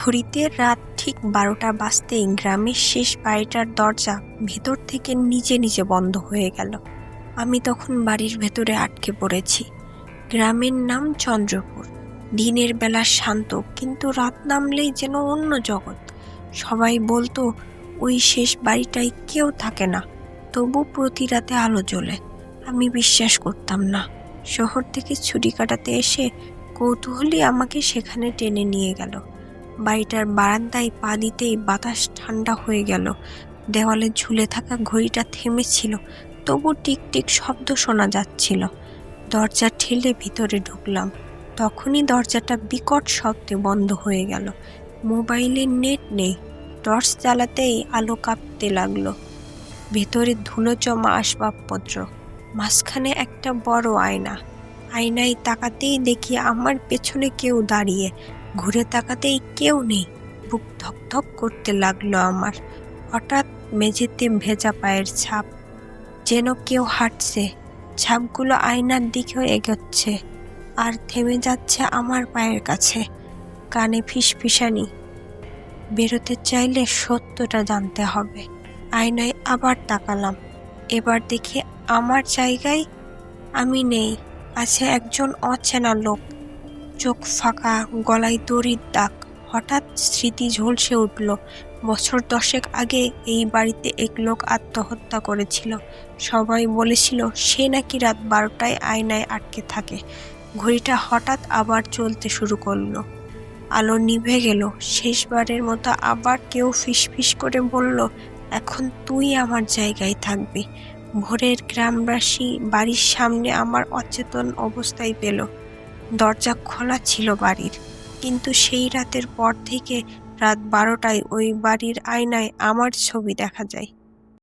ঘড়িতে রাত ঠিক বারোটা বাজতেই গ্রামের শেষ বাড়িটার দরজা ভেতর থেকে নিজে নিজে বন্ধ হয়ে গেল। আমি তখন বাড়ির ভেতরে আটকে পড়েছি। গ্রামের নাম চন্দ্রপুর। দিনের বেলা শান্ত, কিন্তু রাত নামলেই যেন অন্য জগৎ। সবাই বলতো, ওই শেষ বাড়িটায় কেউ থাকে না। তবু প্রতি রাতে আলো জ্বলে। আমি বিশ্বাস করতাম না। শহর থেকে ছুটি কাটাতে এসে কৌতূহলী আমাকে সেখানে টেনে নিয়ে গেল। বাড়িটার বারান্দায় পা দিতেই বাতাস ঠান্ডা হয়ে গেল। দেওয়ালে ঝুলে থাকা ঘড়িটা থেমেছিল, তবু টিক টিক শব্দ শোনা যাচ্ছিল। দরজা ঠেলে ভিতরে ঢুকলাম। তখনই দরজাটা বিকট শব্দে বন্ধ হয়ে গেল। মোবাইলে নেট নেই, টর্চ জ্বালাতেই আলো কাঁপতে লাগল। ভেতরে ধুলো জমা আসবাবপত্র, মাঝখানে একটা বড় আয়না। আয়নায় তাকাতেই দেখি আমার পেছনে কেউ দাঁড়িয়ে ঘুরে তাকাতেই কেউ নেই। বুক ধকধক করতে লাগল আমার। হঠাৎ মেঝেতে ভেজা পায়ের ছাপ। যেন কেউ হাঁটছে। ছাপগুলো আয়নার দিকেও এগোচ্ছে। আর থেমে যাচ্ছে আমার পায়ের কাছে। কানে ফিসফিসানি। বেরোতে চাইলে সত্যটা জানতে হবে। আয়নায় আবার তাকালাম। এবার দেখি আমার জায়গায় আমি নেই। আছে একজন অচেনা লোক। চোখ ফাঁকা, গলায় দড়ির দাগ। হঠাৎ স্মৃতি ঝলসে উঠল। বছর দশেক আগে এই বাড়িতে এক লোক আত্মহত্যা করেছিল। সবাই বলেছিল, সে নাকি রাত বারোটায় আয়নায় আটকে থাকে। ঘড়িটা হঠাৎ আবার চলতে শুরু করল। আলো নিভে গেল। শেষবারের মতো আবার কেউ ফিসফিস করে বলল, এখন তুই আমার জায়গায় থাকবি। ভোরের গ্রামবাসী বাড়ির সামনে আমার অচেতন অবস্থায় পেল। দরজা খোলা ছিল বাড়ির। কিন্তু সেই রাতের পর থেকে রাত বারোটায় ওই বাড়ির আয়নায় আমার ছবি দেখা যায়।